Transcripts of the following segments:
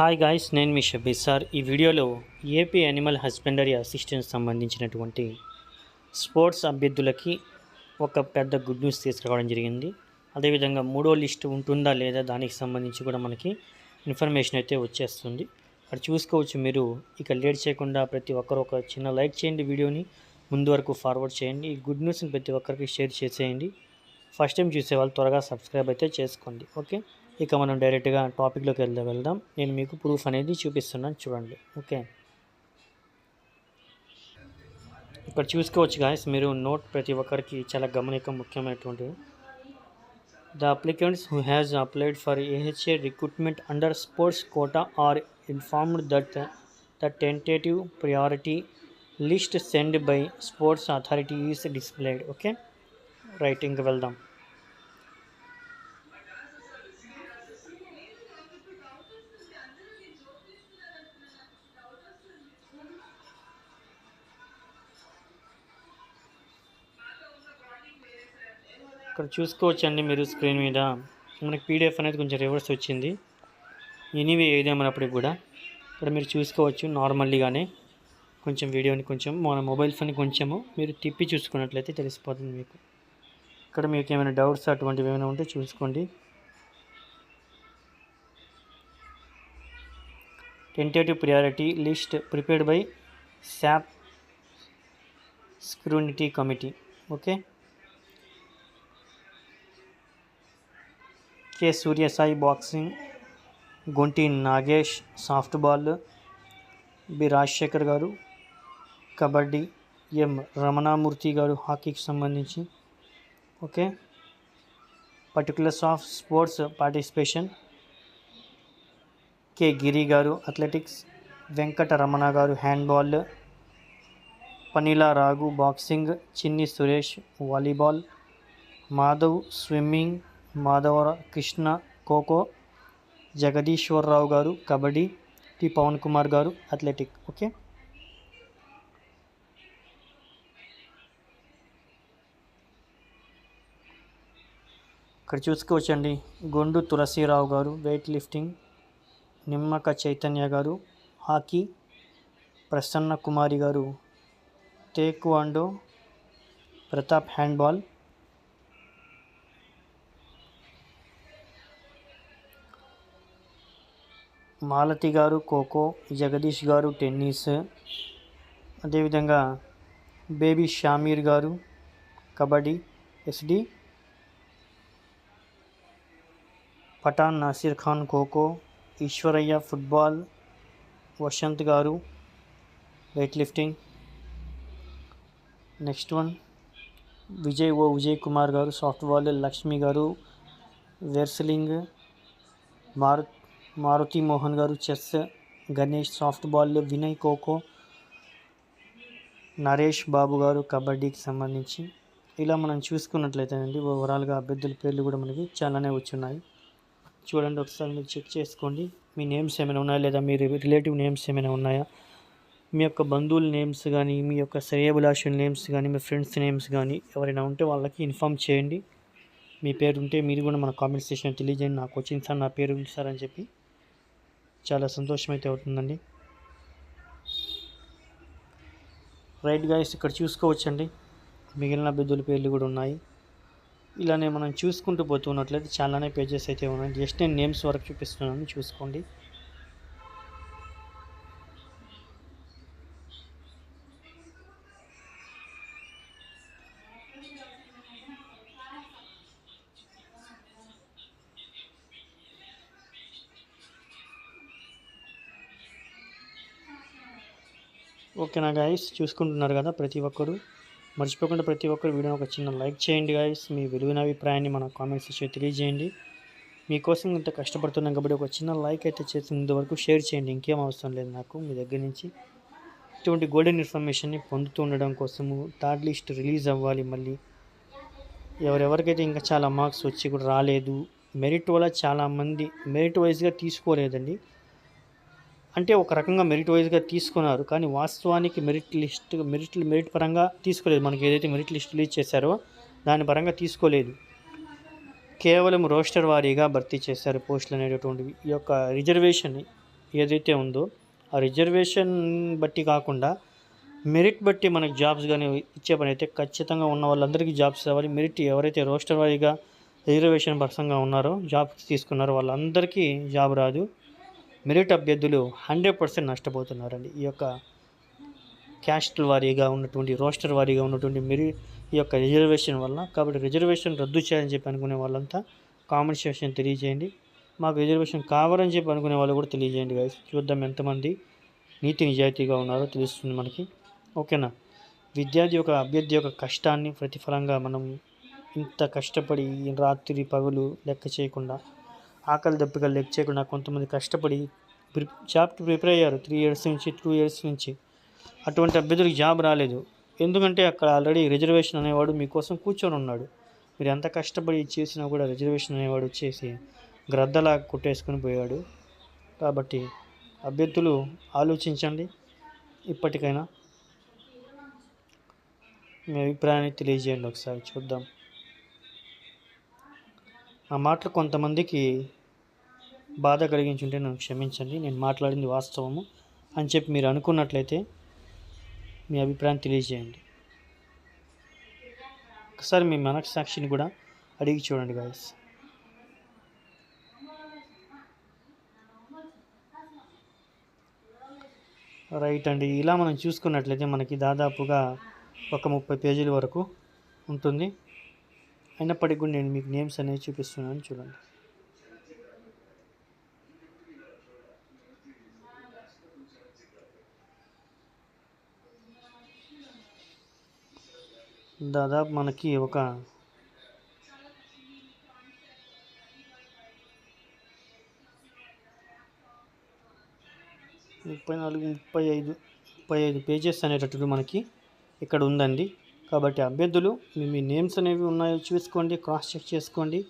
Hi guys నేను మీ షబీ sir. ఈ వీడియోలో ఏపీ యానిమల్ హస్బెండరీ అసిస్టెంట్ సంబంధించినటువంటి స్పోర్ట్స్ అభ్యర్థులకి ఒక పెద్ద గుడ్ న్యూస్ తీసుకురావడం జరిగింది. అదేవిధంగా మూడో లిస్ట్ ఉంటుందా లేదా దానికి సంబంధించి కూడా మనకి ఇన్ఫర్మేషన్ అయితే వచ్చేస్తుంది. అక్కడ చూసుకోవచ్చు మీరు. ఇక లేట్ చేయకుండా ప్రతి ఒక్కరు ఒక చిన్న లైక్ చేయండి వీడియోని. ముందు వరకు ఫార్వర్డ్ చేయండి. ఈ గుడ్ న్యూస్ని ప్రతి ఒక్కరికి షేర్ చేసేయండి. ఫస్ట్ టైం చూసే వాళ్ళు త్వరగా సబ్స్క్రైబ్ అయితే చేసుకోండి. ఓకే ఇక మనం డైరెక్ట్గా టాపిక్లోకి వెళ్దాం వెళ్దాం. నేను మీకు ప్రూఫ్ అనేది చూపిస్తున్నాను. చూడండి. ఓకే. ఇక్కడ చూసుకోవచ్చు గాయస్ మీరు నోట్ ప్రతి ఒక్కరికి చాలా గమనిక ముఖ్యమైనటువంటిది. The applicants who has applied for AHA recruitment under sports quota are informed that the tentative priority list send by sports authority is displayed. Okay. Right ఇంక వెళ్దాం. ఇక్కడ చూసుకోవచ్చండి మీరు స్క్రీన్ మీద. మనకి పీడిఎఫ్ అనేది కొంచెం రివర్స్ వచ్చింది. ఎనీవే ఏదేమన్నప్పటికి కూడా ఇక్కడ మీరు చూసుకోవచ్చు నార్మల్లీగానే. కొంచెం వీడియోని కొంచెం మన మొబైల్ ఫోన్ కొంచెము మీరు తిప్పి చూసుకున్నట్లయితే తెలిసిపోతుంది మీకు. ఇక్కడ మీకు ఏమైనా డౌట్స్ అటువంటివి ఏమైనా ఉంటే చూసుకోండి. Tentative priority list prepared by SAAP scrutiny committee okay K Suryasai boxing Gunti Nagesh softball B Rajasekhar garu kabaddi M Ramanamurthy garu హాకీకి సంబంధించి. Okay? Particulars of sports participation K Giri garu athletics Venkata Ramana గారు handball పనిలా Raghu boxing Chinni Suresh volleyball Madhav swimming Madhava Krishna kho kho Jagadeeswararao garu kabaddi T Pawan Kumar గారు athletic. Okay? ఇక్కడ చూసుకోవచ్చండి. గొండు తులసీరావు గారు weight lifting Nimmaka Chaitanya గారు hockey Prasanna కుమారి గారు taekwondo Pratap handball Malathi గారు ఖోఖో జగదీష్ గారు tennis. అదేవిధంగా Baby Shameer garu kabaddi SD Pathan Nasir Khan kho kho Eswaraiah football Vasanth garu weight lifting. Next one Vijay O Vijay Kumar garu softball Lakshmi garu wrestling Maruth Maruthi Mohan garu chess Ganesh softball Vinay kho kho Naresh Babu garu కబడ్డీకి సంబంధించి. ఇలా మనం చూసుకున్నట్లయితే అండి ఓవరాల్గా అభ్యర్థుల పేర్లు కూడా మనకి చాలానే వచ్చున్నాయి. చూడండి ఒకసారి మీరు చెక్ చేసుకోండి. మీ నేమ్స్ ఏమైనా ఉన్నాయా లేదా? మీ రిలేటివ్ నేమ్స్ ఏమైనా ఉన్నాయా? మీ యొక్క బంధువుల నేమ్స్ కానీ మీ యొక్క శ్రేయభిలాషుల నేమ్స్ కానీ మీ ఫ్రెండ్స్ నేమ్స్ కానీ ఎవరైనా ఉంటే వాళ్ళకి ఇన్ఫామ్ చేయండి. మీ పేరు ఉంటే మీరు కూడా మన కామెంట్ సెక్షన్ తెలియజేయండి. నాకు వచ్చింది సార్ నా పేరు ఉంది సార్ అని చెప్పి. చాలా సంతోషం అయితే అవుతుందండి. రైట్ గాయస్ ఇక్కడ చూసుకోవచ్చండి. మిగిలిన అభ్యర్థుల పేర్లు కూడా ఉన్నాయి. ఇలానే మనం చూసుకుంటూ పోతున్నట్లయితే చాలానే పేజెస్ అయితే ఉన్నాయి. జస్ట్ నేను నేమ్స్ వరకు చూపిస్తున్నాను. చూసుకోండి. ఓకేనా గాయస్ చూసుకుంటున్నారు కదా ప్రతి ఒక్కరు. మర్చిపోకుండా ప్రతి ఒక్కరు వీడియో ఒక చిన్న లైక్ చేయండి గాయస్ మీ విలువైన అభిప్రాయాన్ని మన కామెంట్స్ సెక్షన్ తెలియజేయండి మీకోసం ఇంత కష్టపడుతున్నాం కాబట్టి ఒక చిన్న లైక్ అయితే చేసినంత ఇంతవరకు షేర్ చేయండి. ఇంకేం అవసరం లేదు నాకు. మీ దగ్గర నుంచి ఇటువంటి గోల్డెన్ ఇన్ఫర్మేషన్ని పొందుతూ ఉండడం కోసము థర్డ్ లిస్ట్ రిలీజ్ అవ్వాలి మళ్ళీ. ఎవరెవరికైతే ఇంకా చాలా మార్క్స్ వచ్చి కూడా రాలేదు. మెరిట్ వల్ల చాలామంది మెరిట్ వైజ్గా తీసుకోలేదండి. అంటే ఒక రకంగా మెరిట్ వైజ్గా తీసుకున్నారు. కానీ వాస్తవానికి మెరిట్ లిస్ట్ మెరిట్ మెరిట్ పరంగా తీసుకోలేదు. మనకి ఏదైతే మెరిట్ లిస్ట్ రిలీజ్ చేశారో దాని పరంగా తీసుకోలేదు. కేవలం రోస్టర్ వారీగా భర్తీ చేశారు పోస్టులు అనేటటువంటివి. ఈ యొక్క రిజర్వేషన్ ఏదైతే ఉందో ఆ రిజర్వేషన్ బట్టి కాకుండా మెరిట్ బట్టి మనకి జాబ్స్ కానీ ఇచ్చే పని అయితే ఖచ్చితంగా ఉన్న వాళ్ళందరికీ జాబ్స్ రావాలి. మెరిట్ ఎవరైతే రోస్టర్ వారీగా రిజర్వేషన్ పర్సంగా ఉన్నారో జాబ్స్ తీసుకున్నారో వాళ్ళందరికీ జాబ్ రాదు. మెరిట్ అభ్యర్థులు హండ్రెడ్ పర్సెంట్ నష్టపోతున్నారండి. ఈ యొక్క క్యాస్ట్ వారీగా ఉన్నటువంటి రోస్టర్ వారీగా ఉన్నటువంటి మెరి ఈ యొక్క రిజర్వేషన్ వల్ల కాబట్టి రిజర్వేషన్ రద్దు చేయాలని చెప్పి అనుకునే వాళ్ళంతా కామెంట్ సెక్షన్ తెలియజేయండి. మాకు రిజర్వేషన్ కావాలని చెప్పి అనుకునే వాళ్ళు కూడా తెలియజేయండి guys. చూద్దాం ఎంతమంది నీతి నిజాయితీగా ఉన్నారో తెలుస్తుంది మనకి. ఓకేనా? విద్యార్థి యొక్క అభ్యర్థి యొక్క కష్టాన్ని ప్రతిఫలంగా మనం ఇంత కష్టపడి రాత్రి పగులు లెక్క చేయకుండా ఆకలి దెబ్బగా లెక్ చేయకుండా కొంతమంది కష్టపడి జాబ్కి ప్రిపేర్ అయ్యారు. త్రీ ఇయర్స్ నుంచి టూ ఇయర్స్ నుంచి. అటువంటి అభ్యర్థులకు జాబ్ రాలేదు. ఎందుకంటే అక్కడ ఆల్రెడీ రిజర్వేషన్ అనేవాడు మీకోసం కూర్చొని ఉన్నాడు. మీరు ఎంత కష్టపడి చేసినా కూడా రిజర్వేషన్ అనేవాడు వచ్చేసి గ్రద్దలా కొట్టేసుకుని పోయాడు. కాబట్టి అభ్యర్థులు ఆలోచించండి. ఇప్పటికైనా మీ అభిప్రాయాన్ని తెలియజేయండి ఒకసారి చూద్దాం. ఆ మాటలు కొంతమందికి బాధ కలిగించుంటే నన్ను క్షమించండి. నేను మాట్లాడింది వాస్తవము అని చెప్పి మీరు అనుకున్నట్లయితే మీ అభిప్రాయం తెలియజేయండి. ఒకసారి మీ మనస్సాక్షిని కూడా అడిగి చూడండి గాయస్ రైట్ అండి. ఇలా మనం చూసుకున్నట్లయితే మనకి దాదాపుగా ఒక ముప్పై పేజీల వరకు ఉంటుంది. అయినప్పటికీ కూడా నేను మీకు నేమ్స్ అనేవి చూపిస్తున్నాను చూడండి. దాదాపు మనకి ఒక ముప్పై నాలుగు ముప్పై ఐదు ముప్పై ఐదు పేజెస్ అనేటట్టు మనకి ఇక్కడ ఉందండి. కాబట్టి అభ్యర్థులు మీ మీ నేమ్స్ అనేవి ఉన్నాయో చూసుకోండి క్రాస్ చెక్ చేసుకోండి.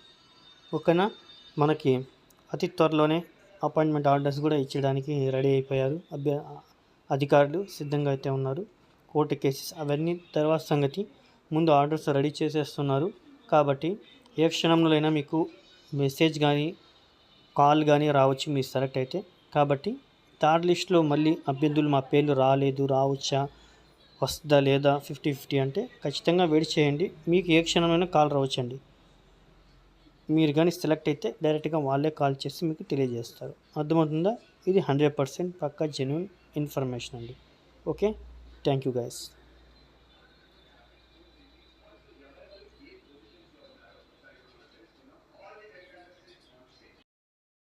ఓకేనా? మనకి అతి త్వరలోనే అపాయింట్మెంట్ ఆర్డర్స్ కూడా ఇచ్చడానికి రెడీ అయిపోయారు. అభ్య అధికారులు సిద్ధంగా అయితే ఉన్నారు. కోర్టు కేసెస్ అవన్నీ తర్వాత సంగతి. ముందు ఆర్డర్స్ రెడీ చేసేస్తున్నారు. కాబట్టి ఏ క్షణంలోనైనా మీకు మెసేజ్ కానీ కాల్ కానీ రావచ్చు మీరు సెలెక్ట్ అయితే. కాబట్టి థర్డ్ లిస్ట్లో మళ్ళీ అభ్యర్థులు మా పేర్లు రాలేదు రావచ్చా? వస్తుందా లేదా ఫిఫ్టీ ఫిఫ్టీ అంటే ఖచ్చితంగా వెయిట్ చేయండి. మీకు ఏ క్షణమైనా కాల్ రావచ్చండి. మీరు కానీ సెలెక్ట్ అయితే డైరెక్ట్గా వాళ్ళే కాల్ చేసి మీకు తెలియజేస్తారు. అర్థమవుతుందా? ఇది హండ్రెడ్ పర్సెంట్ పక్కా జెన్యున్ ఇన్ఫర్మేషన్ అండి. Okay thank you guys